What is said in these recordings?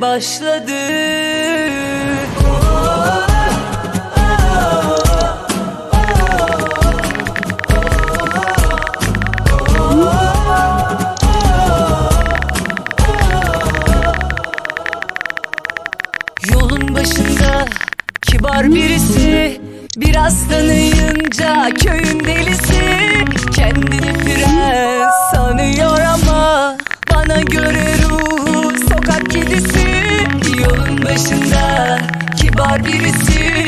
başladı. Yolun başında kibar birisi. Biraz tanıyınca köyün kibar birisi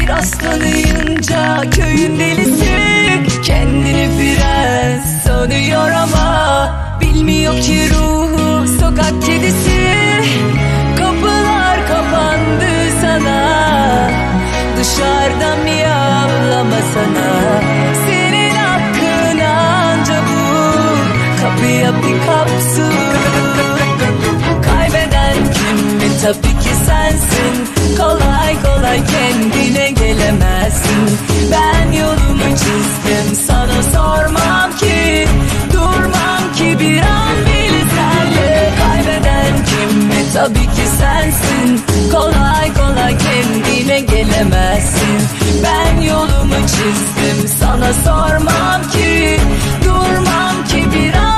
Biraz tanıyınca köyün delisi. Kendini prens sanıyor ama Bilmiyor ki ruhu sokak kedisi. Kapılar kapandı sana Dışarıdan miyavlama sana. Senin hakkın anca bu Kapıya bir kapsın. Kaybeden kim mi? Tabii ki sensin. Kendine gelemezsin Ben yolumu çizdim sana sormam ki. Durmam ki bir an bile senle Kaybeden kim mi? Tabii ki sensin. Kolay kolay kendine gelemezsin. Ben yolumu çizdim sana sormam ki. Durmam ki bir an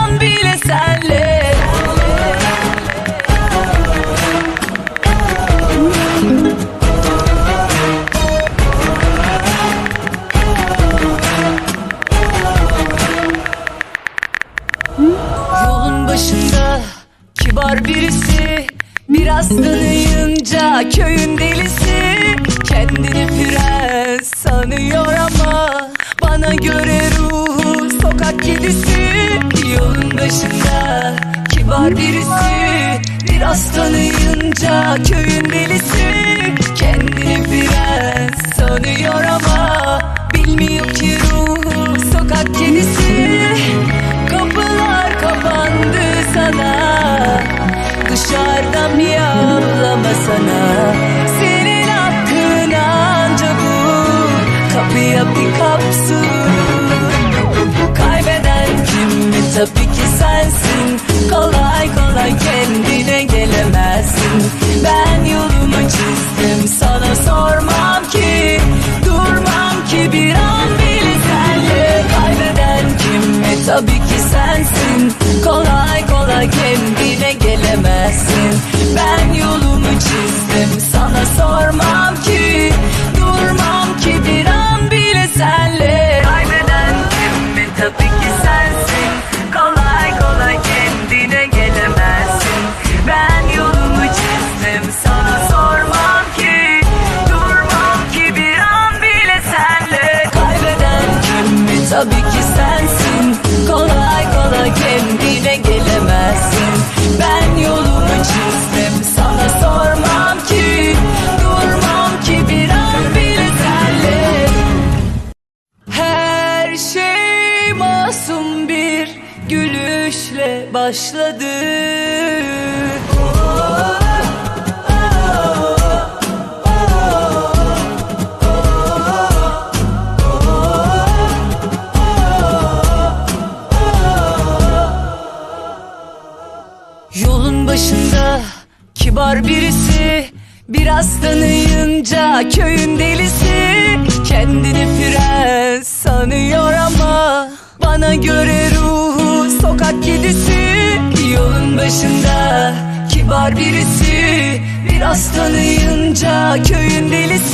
kibar birisi. Biraz tanıyınca köyün delisi. Kendini prens sanıyor ama Bana göre ruhu sokak kedisi. Yolun başında kibar birisi. Biraz tanıyınca köyün delisi. Kendini prens sanıyor ama Bilmiyor ki ruhu sokak kedisi. Kapılar kapandı sana Dışarıdan miyavlama sana. Senin hakkın anca bu. Kapıya bir kapsın. Kaybeden kim mi? Tabii ki sensin. Kolay kolay kendine gelemezsin. Ben yolumu Tabii ki sensin. Kolay kolay kendine gelemezsin. Ben yolumu çizdim. Sana sormam gülüşle başladı. Yolun başında kibar birisi Biraz tanıyınca köyün delisi Kendini prens sanıyor ama Bana göre ruhu sokak kedisi. Yolun başında kibar birisi. Biraz tanıyınca köyün delisi